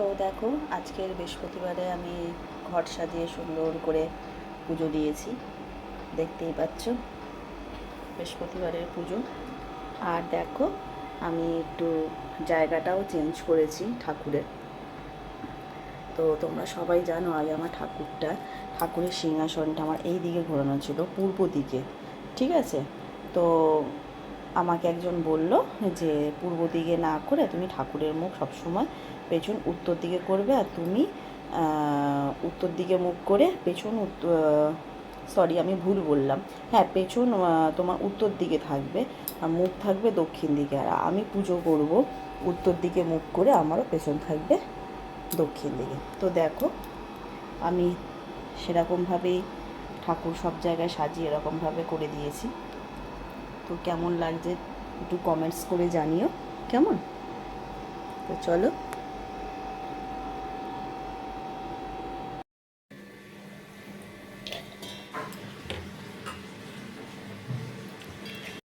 তো দেখো, আজকের বৃহস্পতিবারে আমি ঘট সাজিয়ে সুন্দর করে পুজো দিয়েছি। দেখতেই পাচ্ছ, বৃহস্পতিবারের পুজো। আর দেখো, আমি একটু জায়গাটাও চেঞ্জ করেছি ঠাকুরের। তো তোমরা সবাই জানো আগে আমার ঠাকুরটা, ঠাকুরের সিংহাসনটা আমার এই দিকে ঘোরানো ছিল, পূর্ব দিকে। ঠিক আছে? তো আমাকে একজন বলল যে, পূর্ব দিকে না করে তুমি ঠাকুরের মুখ সবসময় পেছন উত্তর দিকে করবে আর তুমি উত্তর দিকে মুখ করে পেছন সরি আমি ভুল বললাম। হ্যাঁ পেছন তোমার উত্তর দিকে থাকবে আর মুখ থাকবে দক্ষিণ দিকে। আর আমি পুজো করব উত্তর দিকে মুখ করে আমারও পেছন থাকবে দক্ষিণ দিকে। তো দেখো, আমি সেরকমভাবেই ঠাকুর সব জায়গায় সাজিয়ে এরকমভাবে করে দিয়েছি। তো কেমন লাগছে একটু কমেন্টস করে জানিও। কেমন? তো চলো।